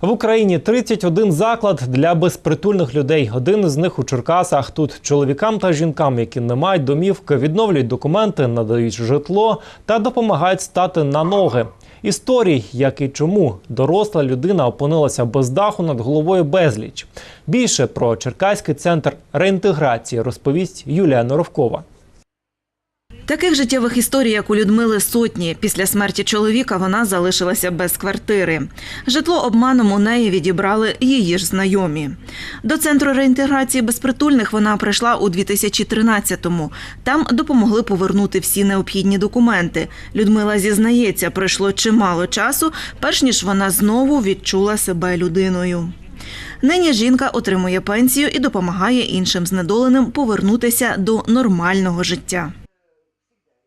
В Україні 31 заклад для безпритульних людей. Один з них у Черкасах. Тут чоловікам та жінкам, які не мають домівки, відновлюють документи, надають житло та допомагають стати на ноги. Історій, як і чому доросла людина опинилася без даху над головою безліч. Більше про Черкаський центр реінтеграції розповість Юлія Норовкова. Таких життєвих історій, як у Людмили, сотні. Після смерті чоловіка вона залишилася без квартири. Житло обманом у неї відібрали її ж знайомі. До центру реінтеграції безпритульних вона прийшла у 2013-му. Там допомогли повернути всі необхідні документи. Людмила зізнається, пройшло чимало часу, перш ніж вона знову відчула себе людиною. Нині жінка отримує пенсію і допомагає іншим знедоленим повернутися до нормального життя.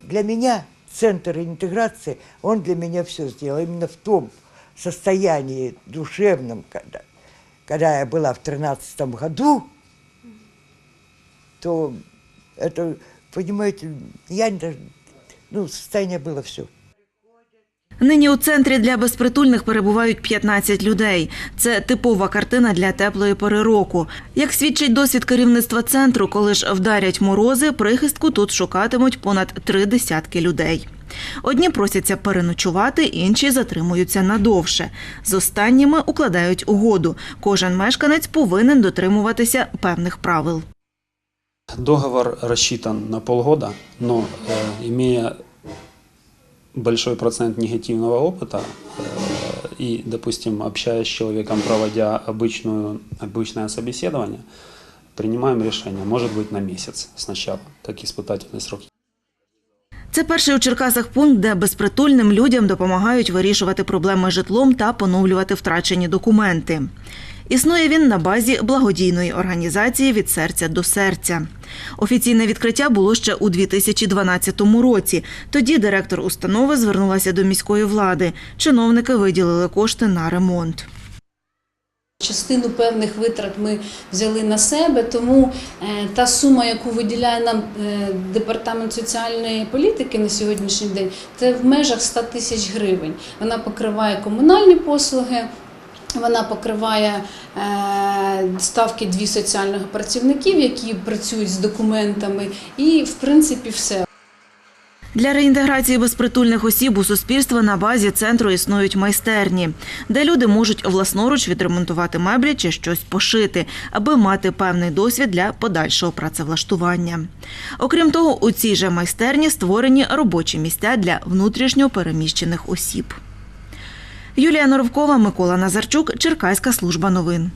Для меня центр интеграции, он для меня все сделал. Именно в том состоянии душевном, когда, когда я была в тринадцатом году, то это, понимаете, я не даже, ну, состояние было все. Нині у центрі для безпритульних перебувають 15 людей. Це типова картина для теплої пори року. Як свідчить досвід керівництва центру, коли ж вдарять морози, прихистку тут шукатимуть понад три десятки людей. Одні просяться переночувати, інші затримуються надовше. З останніми укладають угоду. Кожен мешканець повинен дотримуватися певних правил. Договор рассчитан на полгода, но имея большой процент негативного опыта э, и, допустим, общаясь с человеком, проводя обычную, обычное собеседование, принимаем решение, может быть, на месяц сначала, как испытательный срок. Це перший у Черкасах пункт, де безпритульним людям допомагають вирішувати проблеми з житлом та поновлювати втрачені документи. Існує він на базі благодійної організації від серця до серця. Офіційне відкриття було ще у 2012 році. Тоді директор установи звернулася до міської влади. Чиновники виділили кошти на ремонт. Частину певних витрат ми взяли на себе, тому е, та сума, яку виділяє нам е, департамент соціальної політики на сьогоднішній день, це в межах 100 тисяч гривень. Вона покриває комунальні послуги. Вона покриває е, ставки дві соціальних працівників, які працюють з документами, і в принципі все. Для реінтеграції безпритульних осіб у суспільства на базі центру існують майстерні, де люди можуть власноруч відремонтувати меблі чи щось пошити, аби мати певний досвід для подальшого працевлаштування. Окрім того, у цій же майстерні створені робочі місця для внутрішньо переміщених осіб. Юлія Норовкова, Микола Назарчук, Черкаська служба новин.